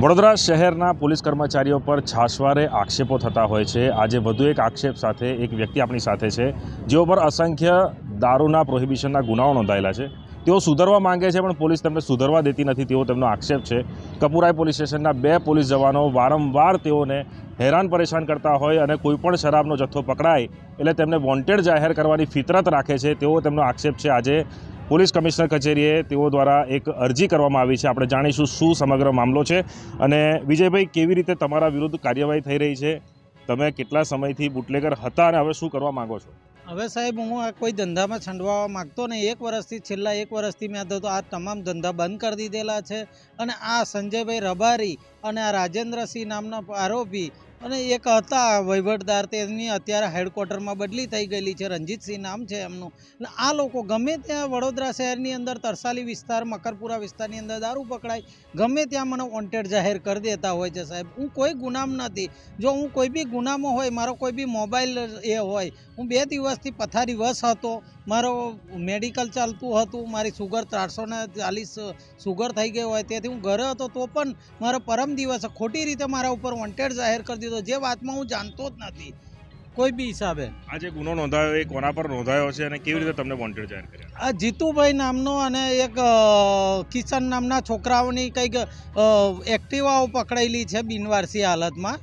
વડોદરા શહેરના પોલીસ કર્મચારીઓ પર છાશવારે આક્ષેપો થતા હોય છે. આજે વધુ એક આક્ષેપ સાથે એક વ્યક્તિ આપણી સાથે છે, જેઓ પર અસંખ્ય દારૂના પ્રોહિબિશનના ગુનાઓ નોંધાયેલા છે. તેઓ સુધરવા માંગે છે, પણ પોલીસ તેમને સુધરવા દેતી નથી. તેવો તેમનો આક્ષેપ છે. કપુરાઈ પોલીસ સ્ટેશનના બે પોલીસ જવાનો વારંવાર તેઓને હેરાન પરેશાન કરતા હોય અને કોઈપણ શરાબનો જથ્થો પકડાય એટલે તેમને વોન્ટેડ જાહેર કરવાની ફિતરત રાખે છે. તેવો તેમનો આક્ષેપ છે. આજે પોલીસ કમિશનર કચેરીએ તેઓ દ્વારા એક અરજી કરવામાં આવી છે. આપણે જાણીશું શું સમગ્ર મામલો છે અને વિજયભાઈ, કેવી રીતે તમારા વિરુદ્ધ કાર્યવાહી થઈ રહી છે? તમે કેટલા સમયથી બુટલેગર હતા અને હવે શું કરવા માંગો છો? હવે સાહેબ, હું આ કોઈ ધંધામાં છંડવા માંગતો નહીં. એક વર્ષથી, છેલ્લા એક વર્ષથી મેં તો આ તમામ ધંધા બંધ કરી દીધેલા છે. અને આ સંજયભાઈ રબારી અને આ રાજેન્દ્રસિંહ નામનો આરોપી અને એક હતા વહીવટદાર તેમની અત્યારે હેડક્વાર્ટરમાં બદલી થઈ ગયેલી છે, રંજીતસિંહ નામ છે એમનું. અને આ લોકો ગમે ત્યાં વડોદરા શહેરની અંદર, તરસાલી વિસ્તાર, મકરપુરા વિસ્તારની અંદર દારૂ પકડાય, ગમે ત્યાં મને વોન્ટેડ જાહેર કરી દેતા હોય છે સાહેબ. હું કોઈ ગુનામ નથી. જો હું કોઈ બી ગુનામાં હોય, મારો કોઈ બી મોબાઈલ એ હોય, હું બે દિવસથી પથારી વશ હતો, મારો મેડિકલ ચાલતું હતું, મારી સુગર ત્રણસો ને ચાલીસ સુગર થઈ ગઈ હોય, તેથી હું ઘરે હતો, તો પણ મારો પરમ દિવસ ખોટી રીતે મારા ઉપર વોન્ટેડ જાહેર કરી જે વાતમાં હું જાણતો જ નથી. કોઈ બી હિસાબે. આ જે ગુનો નોંધાયો એ કોના પર નોંધાયો છે અને કેવી રીતે તમને વોન્ટેડ જાહેર કર્યા? આ જીતુભાઈ નામનો અને એક કિશન નામના છોકરાઓની કંઈક એક્ટિવાઓ પકડાયેલી છે બિનવારસી હાલતમાં.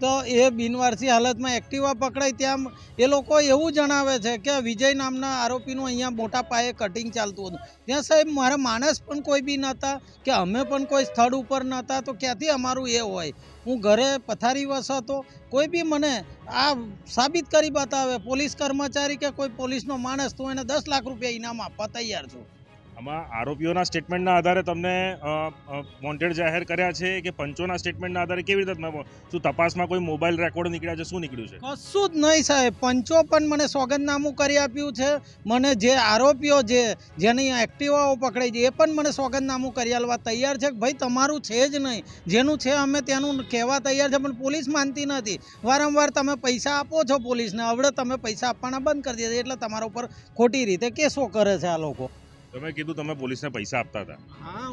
તો એ બિનવારસી હાલતમાં એક્ટિવા પકડાઈ ત્યાં એ લોકો એવું જણાવે છે કે વિજય નામના આરોપીનું અહીંયા મોટા પાયે કટિંગ ચાલતું હતું. ત્યાં સાહેબ, મારા માણસ પણ કોઈ બી નહોતા કે અમે પણ કોઈ સ્થળ ઉપર નહોતા તો ક્યાંથી અમારું એ હોય? હું ઘરે પથારી વસ હતો. કોઈ બી મને આ સાબિત કરી બતાવે, પોલીસ કર્મચારી કે કોઈ પોલીસનો માણસ, તો એને દસ લાખ રૂપિયા ઇનામ આપવા તૈયાર છું. આમાં આરોપીઓના સ્ટેટમેન્ટના આધારે તમને વોન્ટેડ જાહેર કર્યા છે કે પંચોના સ્ટેટમેન્ટના આધારે કેવી રીતે શું તપાસમાં કોઈ મોબાઈલ રેકોર્ડ નીકળ્યા છે, શું નીકળ્યું છે? કશું જ નહીં સાહેબ. પંચો પણ મને સોગંદનામું કરી આપ્યું છે. મને જે આરોપીઓ જે, જેની એક્ટિવાઓ પકડાઈ છે, એ પણ મને સોગંદનામું કરી આલવા તૈયાર છે ભાઈ તમારું છે જ નહીં. જેનું છે અમે તેનું કહેવા તૈયાર છે, પણ પોલીસ માનતી નથી. વારંવાર તમે પૈસા આપો છો પોલીસને હવે તમે પૈસા આપવાના બંધ કરી દીધા એટલે તમારા ઉપર ખોટી રીતે કેસો કરે છે આ લોકો. તમે કીધું તમે પોલીસને પૈસા આપતા હતા.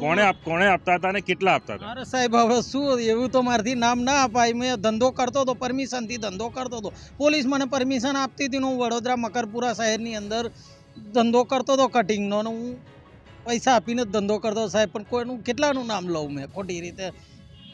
કોણે કોણે આપતા હતા અને કેટલા આપતા હતા? અરે સાહેબ હવે શું એવું તો મારથી નામ ના અપાય. મેં ધંધો કરતો હતો પરમિશનથી ધંધો કરતો હતો. પોલીસ મને પરમિશન આપતી હતી હું વડોદરા મકરપુરા શહેરની અંદર ધંધો કરતો હતો કટિંગનો ને હું પૈસા આપીને ધંધો કરતો સાહેબ. પણ કોઈનું કેટલાનું નામ લઉં મેં? ખોટી રીતે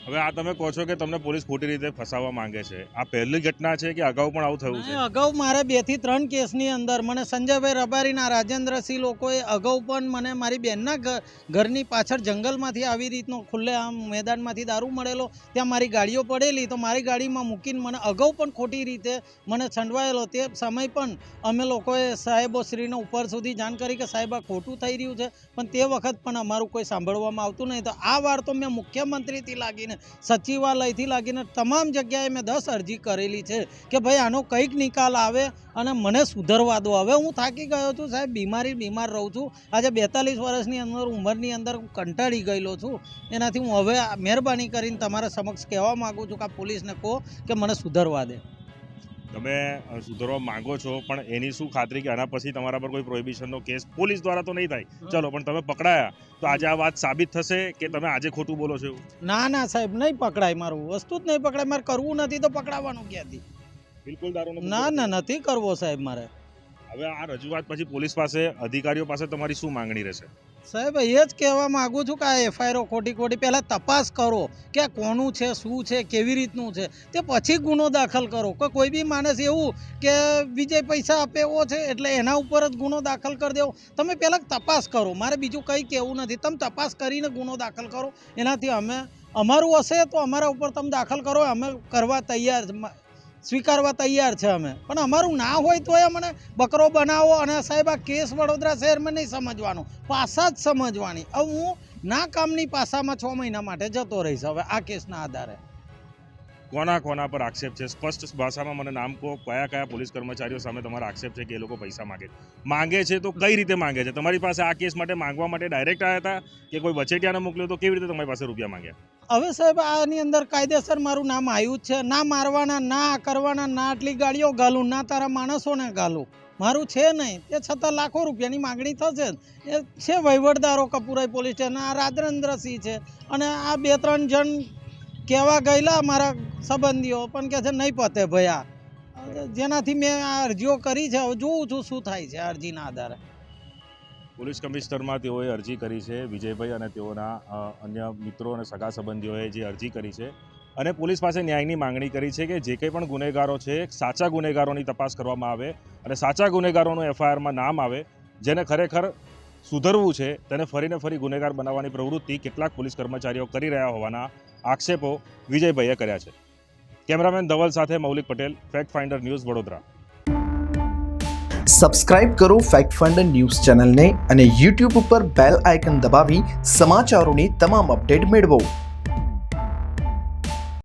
હવે આ તમે કહો છો કે તમને પોલીસ ખોટી રીતે ફસાવવા માંગે છે. આ પહેલી ઘટના છે કે અગાઉ પણ આવું થયું છે? અગાઉ મારે બેથી ત્રણ કેસની અંદર મને સંજયભાઈ રબારીના, રાજેન્દ્રસિંહ લોકોએ અગાઉ પણ મને મારી બહેનના ઘરની પાછળ જંગલમાંથી આવી રીતનો ખુલ્લે આમ મેદાનમાંથી દારૂ મળેલો, ત્યાં મારી ગાડીઓ પડેલી, તો મારી ગાડીમાં મૂકીને મને અગાઉ પણ ખોટી રીતે મને છંડવાયેલો. તે સમય પણ અમે લોકોએ સાહેબો શ્રીને ઉપર સુધી જાણ કરી કે સાહેબ આ ખોટું થઈ રહ્યું છે, પણ તે વખત પણ અમારું કોઈ સાંભળવામાં આવતું નહીં. તો આ વાર તો મેં મુખ્યમંત્રીથી લાગીને સચિવાલયથી લાગીને તમામ જગ્યાએ મેં દસ અરજી કરેલી છે કે ભાઈ આનો કંઈક નિકાલ આવે અને મને સુધરવા દો. હવે હું થાકી ગયો છું સાહેબ, બીમારી બીમાર રહું છું. આજે બેતાલીસ વર્ષની અંદર, ઉંમરની અંદર હું કંટાળી ગયેલો છું. એનાથી હું હવે મહેરબાની કરીને તમારા સમક્ષ કહેવા માગું છું કે આ પોલીસને કહો કે મને સુધરવા દે. તમે સુધારવા માંગો છો પણ એની શું ખાતરી કે આના પછી તમારા પર કોઈ પ્રોહિબિશનનો કેસ પોલીસ દ્વારા તો નહીં થાય. ચલો પણ તમે પકડાયા. તો આજે આ વાત સાબિત થશે કે તમે આજે ખોટું બોલો છો ના ના સાહેબ નહીં પકડાય મારું. વસ્તુ જ નહીં પકડાય. મારે કરવું નથી તો પકડાવવાનું ક્યાંથી? બિલકુલ દારૂ ના ના નથી કરવો સાહેબ મારે. હવે આ રજૂઆત પછી પોલીસ પાસે અધિકારીઓ પાસે તમારી શું માંગણી રહેશે? સાહેબ, એ જ કહેવા માંગુ છું કે આ એફઆઈઆરો ખોટી ખોટી પહેલાં તપાસ કરો કે કોનું છે, શું છે, કેવી રીતનું છે. તે પછી ગુનો દાખલ કરો. કે કોઈ બી માણસ એવું કે વિજય પૈસા આપે એવો છે એટલે એના ઉપર જ ગુનો દાખલ કરી દેવો. તમે પહેલાં તપાસ કરો. મારે બીજું કંઈ કહેવું નથી. તમે તપાસ કરીને ગુનો દાખલ કરો. એનાથી અમે, અમારું હશે તો અમારા ઉપર તમે દાખલ કરો. અમે કરવા તૈયાર સ્વીકારવા તૈયાર છે અમે. પણ અમારું ના હોય તો એ મને બકરો બનાવો અને સાહેબ આ કેસ વડોદરા શહેરમાં નહીં સમજવાનો. પાસા જ સમજવાની. હવે હું ના કામની પાસામાં છ મહિના માટે જતો રહીશ હવે આ કેસના આધારે. કોના કોના પર આક્ષેપ છે? સ્પષ્ટ ભાષામાં મને નામ કહો, કયા કયા પોલીસ કર્મચારીઓ સામે તમારા આક્ષેપ છે કે એ લોકો પૈસા માગે માંગે છે તો કઈ રીતે માંગે છે? તમારી પાસે આ કેસ માટે માંગવા માટે ડાયરેક્ટ આવ્યા હતા કે કોઈ વચેટિયાને મોકલ્યો તો કેવી રીતે તમારી પાસે રૂપિયા માંગ્યા? હવે સાહેબ, આની અંદર કાયદેસર મારું નામ આવ્યું છે. ના મારવાના, ના કરવાના, ના આટલી ગાડીઓ ગાલું, ના તારા માણસોને ગાલું. મારું છે નહીં. તે છતાં લાખો રૂપિયાની માગણી થશે. એ છે વહીવટદારો કપુરાઈ પોલીસ સ્ટેશન. આ રાજેન્દ્રસિંહ છે. અને આ બે ત્રણ જણ કહેવા ગયેલા મારા સંબંધીઓ, પણ કહે છે નહીં પતે ભયા જેનાથી મેં આ અરજીઓ કરી છે, હવે જોઉં છું શું થાય છે અરજીના આધારે. પોલીસ કમિશનરમાં તેઓએ અરજી કરી છે, વિજયભાઈ અને તેઓના અન્ય મિત્રો અને સગા સંબંધીઓએ જે અરજી કરી છે. અને પોલીસ પાસે ન્યાયની માંગણી કરી છે કે જે કંઈ પણ ગુનેગારો છે, સાચા ગુનેગારોની તપાસ કરવામાં આવે અને સાચા ગુનેગારોનું એફઆઈઆરમાં નામ આવે, જેને ખરેખર સુધરવું છે, તેને ફરીને ફરી ગુનેગાર બનાવવાની પ્રવૃત્તિ કેટલાક પોલીસ કર્મચારીઓ કરી રહ્યા હોવાના આક્ષેપો વિજયભાઈએ કર્યા છે. કેમેરામેન ધવલ સાથે Maulik Patel, fact finder news Vadodara. Subscribe કરો ફેક્ટ ફાઇન્ડર ન્યૂઝ ચેનલને અને યુટ્યુબ ઉપર બેલ આઇકન દબાવી સમાચારોની તમામ અપડેટ મેળવો.